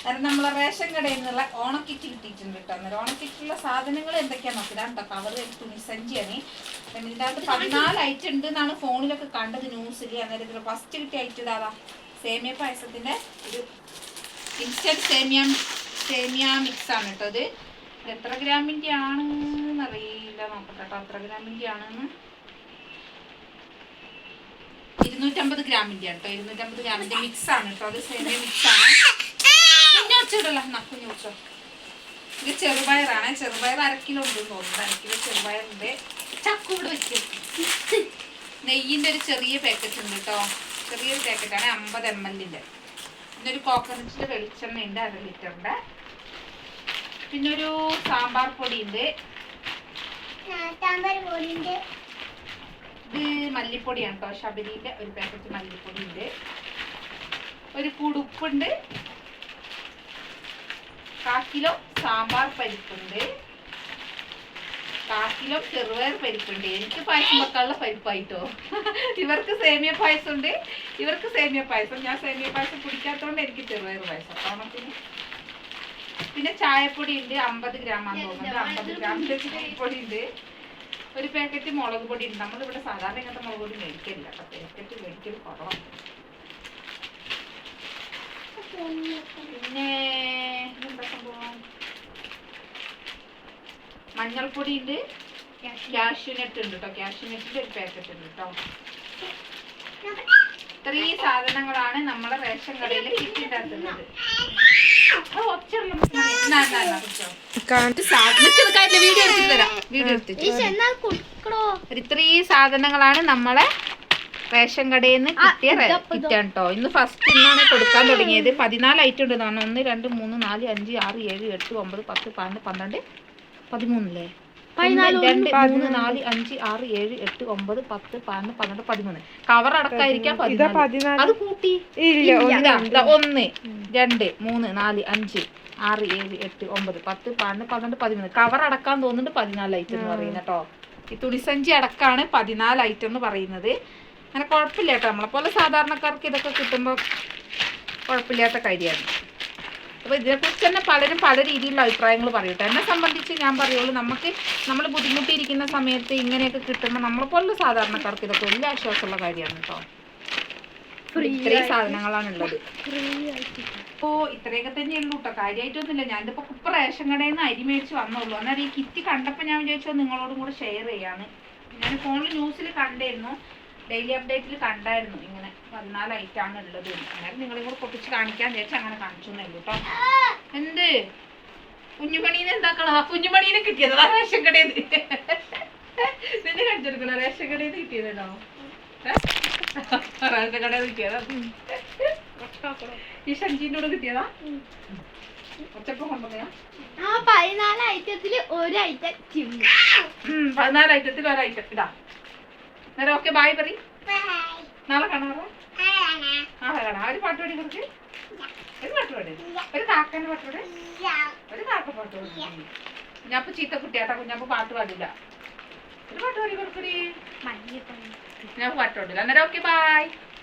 അന്നേരം നമ്മളെ റേഷൻ കടയിൽ നിന്നുള്ള ഓണക്കിറ്റ് കിട്ടിയിട്ടുണ്ട് കേട്ടോ. അന്നേരം ഓണക്കിറ്റുള്ള സാധനങ്ങൾ എന്തൊക്കെയാ നോക്കിയതാ കേട്ടോ കവർ തുണിസഞ്ചിയാണ് പിന്നെ ഇതിന്റെ അകത്ത് പതിനാല് ഐറ്റം ഉണ്ട് എന്നാണ് ഫോണിലൊക്കെ കണ്ടത് ന്യൂസിൽ അന്നേരം ഇതിൽ ഫസ്റ്റ് കിട്ടിയ ഐറ്റം ഇതാ സേമിയ പായസത്തിന്റെ ഒരു ഇൻസ്റ്റന്റ് സേമിയ സേമിയ മിക്സ് ആണ് കേട്ടോ ഇത്. എത്ര ഗ്രാമിന്റെ ആണെന്ന് അറിയില്ല നോക്കട്ടെ കേട്ടോ എത്ര ഗ്രാമിന്റെ ആണെന്ന് ഇരുന്നൂറ്റമ്പത് ഗ്രാമിന്റെ ആണ് കേട്ടോ ഇരുന്നൂറ്റമ്പത് ഗ്രാമിന്റെ മിക്സ് ആണ് കേട്ടോ. അത് സേമിയ മിക്സ് ആണ്. കുഞ്ഞു വെച്ചിടല്ല കുഞ്ഞു വെച്ചോ ഇത് ചെറുപയറാണ്. ചെറുപയർ അര കിലോ ഉണ്ട് തോന്നുന്നു. അര കിലോ ചെറുപയറുണ്ട്. ചക്കൂട് വെക്കും. നെയ്യിന്റെ ഒരു ചെറിയ പാക്കറ്റ് ഉണ്ട് കേട്ടോ. ചെറിയൊരു പാക്കറ്റാണ് അമ്പത് എം എല്ലിന്റെ പിന്നെ ഒരു കോക്കനട്ടിന്റെ വെളിച്ചെണ്ണ ഉണ്ട് അര ലിറ്ററിന്റെ. പിന്നെ ഒരു സാമ്പാർ പൊടി ഉണ്ട് താമ്പര പോലിന്റെ ഇത് മല്ലിപ്പൊടിയാണ് കേട്ടോ. ശബരിയിലെ ഒരു പാക്കറ്റ് മല്ലിപ്പൊടി ഉണ്ട് ഒരു കൂട് ഉപ്പുണ്ട്. കാ കിലോ സാമ്പാർ പരിപ്പുണ്ട്. കാ കിലോ ചെറുപയർ പരിപ്പുണ്ട്. എനിക്ക് പായസം വെക്കാനുള്ള പരിപ്പായിട്ടോ. ഇവർക്ക് സേമിയ പായസം ഉണ്ട് ഇവർക്ക് സേമിയ പായസം. ഞാൻ സേമിയ പായസം കുടിക്കാത്തതുകൊണ്ട് എനിക്ക് ചെറുപയർ പായസം. ഓണത്തിന് പിന്നെ? ചായപ്പൊടി ഉണ്ട് അമ്പത് ഗ്രാം ആണ് തോന്നുന്നത് അമ്പത് ഗ്രാം. ചായപ്പൊടി ഉണ്ട് ഒരു പാക്കറ്റ് മുളക് പൊടി ഉണ്ട്. നമ്മളിവിടെ സാധാരണ ഇങ്ങനത്തെ മുളക് പൊടി മേടിക്കില്ല കേട്ടോ പാക്കറ്റ് മേടിക്കൽ കുറവാണ്. പിന്നെ എന്താ സംഭവം? മഞ്ഞൾപ്പൊടി ഉണ്ട്. കാഷ്യൂനട്ട്. ഉണ്ട് കേട്ടോ കാഷ്യൂനെറ്റിന്റെ ഒരു പാക്കറ്റ് ഉണ്ട് കേട്ടോ ഇത്രയും സാധനങ്ങളാണ് നമ്മളെ റേഷൻ കടയിൽ ഇത്രയും സാധനങ്ങളാണ് നമ്മളെ റേഷൻ കടയിൽ നിന്ന് കിട്ടിയ കിറ്റാണ് കേട്ടോ ഇന്ന് ഫസ്റ്റ് ഇന്നാണ് കൊടുക്കാൻ തുടങ്ങിയത്. പതിനാല് ഐറ്റം ഉണ്ട് എന്നാണ് ഒന്ന് രണ്ട് മൂന്ന് നാല് അഞ്ച് ആറ് ഏഴ് എട്ട് ഒമ്പത് പത്ത് പതിനൊന്ന് പന്ത്രണ്ട് പതിമൂന്നല്ലേ രണ്ട് മൂന്ന് നാല് അഞ്ച് ആറ് ഏഴ് എട്ട് ഒമ്പത് പത്ത് പതിനൊന്ന് പന്ത്രണ്ട് പതിമൂന്ന്. കവർ അടക്കായിരിക്കാം പതിനാല്. അത് കൂട്ടി. ഒന്ന് രണ്ട്. മൂന്ന് നാല് അഞ്ച് ആറ് ഏഴ് എട്ട് ഒമ്പത് പത്ത് പതിനൊന്ന് പന്ത്രണ്ട് പതിമൂന്ന്. കവർ അടക്കാൻ തോന്നുന്നുണ്ട് പതിനാല് ഐറ്റം എന്ന് പറയുന്നത് കേട്ടോ ഈ തുണിസഞ്ചി അടക്കാണ് പതിനാല് ഐറ്റം എന്ന് പറയുന്നത്. അങ്ങനെ കുഴപ്പമില്ല കേട്ടോ നമ്മളെ പോലെ സാധാരണക്കാർക്ക് ഇതൊക്കെ കിട്ടുമ്പോൾ കുഴപ്പമില്ലാത്ത കാര്യമാണ്. അപ്പോൾ ഇതിനെക്കുറിച്ച് തന്നെ പലരും പല രീതിയിലുള്ള അഭിപ്രായങ്ങൾ പറയട്ടെ. എന്നെ സംബന്ധിച്ച് ഞാൻ പറയുള്ളൂ നമുക്ക് നമ്മൾ ബുദ്ധിമുട്ടിയിരിക്കുന്ന സമയത്ത് ഇങ്ങനെയൊക്കെ കിട്ടുമ്പോൾ നമ്മളെ പോലുള്ള സാധാരണക്കാർക്ക് ഇതൊക്കെ വലിയ ആശ്വാസമുള്ള കാര്യമാണ് കേട്ടോ. ഇത്രയും സാധനങ്ങളാണ് ഉള്ളത് ഓ ഇത്രയൊക്കെ തന്നെ ഉള്ളൂ കേട്ടോ കാര്യമായിട്ടൊന്നുമില്ല ഞാനിപ്പോ ഇപ്പൊ റേഷൻ കടയിൽ നിന്ന് അരി മേടിച്ച് വന്നുള്ളൂ അന്നേരം ഈ കിറ്റ് കണ്ടപ്പോൾ ഞാൻ വിചാരിച്ചോ നിങ്ങളോടും കൂടെ ഷെയർ ചെയ്യാന്ന്. ഞാൻ ഫോണിൽ ന്യൂസിൽ കണ്ടായിരുന്നു ഡെയിലി അപ്ഡേറ്റിൽ കണ്ടായിരുന്നു ഇങ്ങനെ. പതിനാല് ഐറ്റാണ് ഉള്ളത്. അന്നേരം നിങ്ങളെയും കൂടെ പൊട്ടിച്ച് കാണിക്കാൻ വിചാരിച്ച് അങ്ങനെ കാണിച്ചു എന്നേ കേട്ടോ എന്ത്? കുഞ്ഞുമണീനെ എന്താക്കണോ? കുഞ്ഞുമണീനെ കിട്ടിയതാ. റേഷൻ കടയിൽ നിന്നെ. കടിച്ചെടുക്കണ റേഷൻ കടയിൽ കിട്ടിയതാണോ? റേഷൻ കടയിൽ കിട്ടിയതാ? ഈ ഷഞ്ചീന്റെ കൂടെ കിട്ടിയതാ ഒച്ചപ്പം കൊണ്ടുവന്നയാ ആ പതിനാല് ഐറ്റത്തിൽ ഒരു ഐറ്റം പതിനാല് ഐറ്റത്തിൽ ഒരു ഐറ്റം. ഇതാ നേരെ ഓക്കെ ബായ് പറ നാളെ കാണാറോ കാണാം ഒരു പാട്ട് പാടി കുറച്ച് ഒരു പാട്ട് പാടി. ഒരു കാക്കന്റെ പാട്ട് പാടി. ഒരു കാക്ക പാട്ട് പാടി കുഞ്ഞാപ്പ് ചീത്ത കുട്ടിയാട്ടാ. കുഞ്ഞാപ്പ് പാട്ട് പാടില്ല. ഒരു പാട്ട് പാടി കൊടുക്കടി ഞാൻ പാട്ട് പാടില്ല. അന്നേരം ഓക്കെ ബായ്